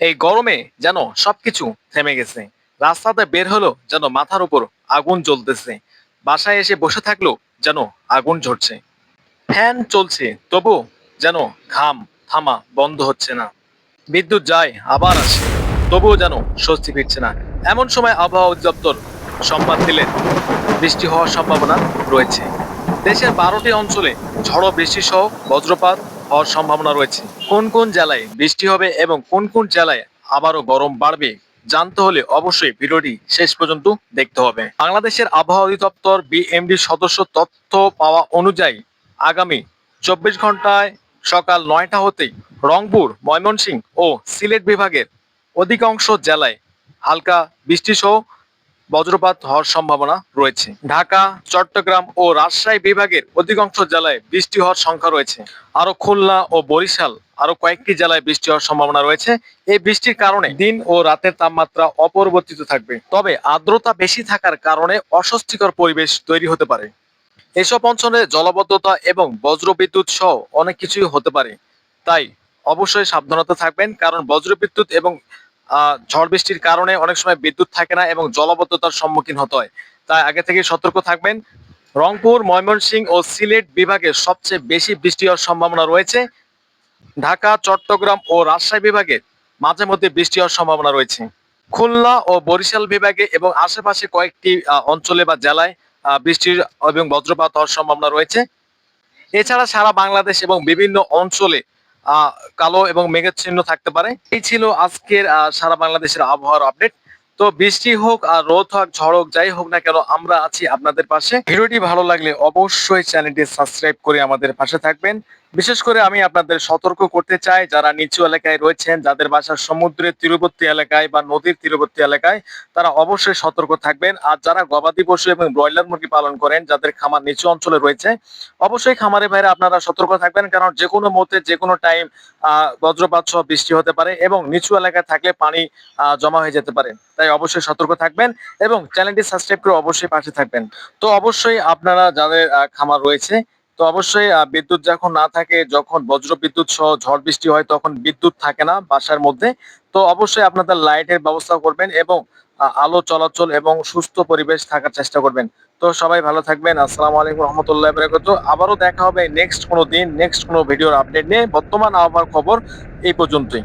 এই গরমে যেন সবকিছু থেমে গেছে। রাস্তাতে বের হলো যেন মাথার উপর আগুন জ্বলতেছে। বাসায় এসে বসে থাকল যেন আগুন ঝরছে। ফ্যান চলছে, তবু যেন ঘাম থামা বন্ধ হচ্ছে না। বিদ্যুৎ যায়, আবার আসে, তবুও যেন স্বস্তি ফিরছে না। এমন সময় আবহাওয়া অধিদপ্তর সংবাদ দিলেন, বৃষ্টি হওয়ার সম্ভাবনা রয়েছে। দেশের বারোটি অঞ্চলে ঝড়ো বৃষ্টি সহ বজ্রপাত হওয়ার সম্ভাবনা রয়েছে। কোন কোন জেলায় বৃষ্টি হবে এবং কোন কোন জেলায় আবারও গরম বাড়বে জানতে হলে অবশ্যই ভিডিওটি শেষ পর্যন্ত দেখতে হবে। বাংলাদেশের আবহাওয়া অধিদপ্তর বিএমডি সদস্য তথ্য পাওয়া অনুযায়ী আগামী চব্বিশ ঘন্টায় সকাল নয়টা হতেই রংপুর, ময়মনসিংহ ও সিলেট বিভাগের অধিকাংশ জেলায় হালকা বৃষ্টি সহ বজ্রপাত হওয়ার সম্ভাবনা রয়েছে। ঢাকা, চট্টগ্রাম ও রাজশাহী বিভাগের অধিকাংশ জেলায় বৃষ্টি হওয়ার সংখ্যা রয়েছে। আরও খুলনা ও বরিশাল আরও কয়েকটি জেলায় বৃষ্টি হওয়ার সম্ভাবনা রয়েছে। এই বৃষ্টির কারণে দিন ও রাতের তাপমাত্রা অপরিবর্তিত থাকবে। তবে আর্দ্রতা বেশি থাকার কারণে অস্বস্তিকর পরিবেশ তৈরি হতে পারে। এসব অঞ্চলে জলবদ্ধতা এবং বজ্রবিদ্যুৎ সহ অনেক কিছুই হতে পারে। তাই অবশ্যই সাবধানতা থাকবেন, কারণ বজ্রবিদ্যুৎ এবং ঝড় বৃষ্টির কারণে অনেক সময় বিদ্যুৎ থাকে না এবং জলবদ্ধতার সম্মুখীন হতে হয়। তাই আগে থেকে সতর্ক থাকবেন। রংপুর, ময়মনসিংহ ও সিলেট বিভাগে সবচেয়ে বেশি বৃষ্টি হওয়ার সম্ভাবনা রয়েছে। ঢাকা, চট্টগ্রাম ও রাজশাহী বিভাগে মাঝে মধ্যে বৃষ্টি হওয়ার সম্ভাবনা রয়েছে। খুলনা ও বরিশাল বিভাগে এবং আশেপাশে কয়েকটি অঞ্চলে বা জেলায় বৃষ্টির এবং বজ্রপাত হওয়ার সম্ভাবনা রয়েছে। এছাড়া সারা বাংলাদেশ এবং বিভিন্ন অঞ্চলে কালো এবং মেঘের চিহ্ন থাকতে পারে। এই ছিল আজকের সারা বাংলাদেশের আবহাওয়ার আপডেট। তো বৃষ্টি হোক আর রোদ হোক, ঝড় হোক, যাই হোক না কেন, আমরা আছি আপনাদের পাশে। ভিডিওটি ভালো লাগলে অবশ্যই চ্যানেলটি সাবস্ক্রাইব করে আমাদের পাশে থাকবেন। বিশেষ করে আমি আপনাদের সতর্ক করতে চাই, যারা নিচু এলাকায় রয়েছেন, যাদের বাসা সমুদ্রের তীরবর্তী এলাকায় বা নদীর তীরবর্তী এলাকায়, তারা অবশ্যই সতর্ক থাকবেন। আর যারা গবাদি পশু এবং ব্রয়লার মুরগি পালন করেন, যাদের খামার নিচু অঞ্চলে রয়েছে, অবশ্যই খামারে বাইরে আপনারা সতর্ক থাকবেন, কারণ যে কোনো মুহূর্তে যে কোনো টাইম বজ্রপাত সহ বৃষ্টি হতে পারে এবং নিচু এলাকায় থাকলে পানি জমা হয়ে যেতে পারে। তাই অবশ্যই সতর্ক থাকবেন এবং চ্যানেলটি সাবস্ক্রাইব করে অবশ্যই পাশে থাকবেন। তো অবশ্যই আপনারা যাদের খামার রয়েছে তো অবশ্যই বিদ্যুৎ যখন না থাকে, যখন বজ্র বিদ্যুৎ সহ ঝড় বৃষ্টি হয়, তখন বিদ্যুৎ থাকে না বাসার মধ্যে। তো অবশ্যই আপনাদের লাইটের ব্যবস্থা করবেন এবং আলো চলাচল এবং সুস্থ পরিবেশ থাকার চেষ্টা করবেন। তো সবাই ভালো থাকবেন। আসসালামু আলাইকুম রহমতুল্লাহ বরাকাতুহু। আবারও দেখা হবে নেক্সট কোনো দিন, নেক্সট কোনো ভিডিওর আপডেট নিয়ে। বর্তমান আবহাওয়ার খবর এই পর্যন্তই।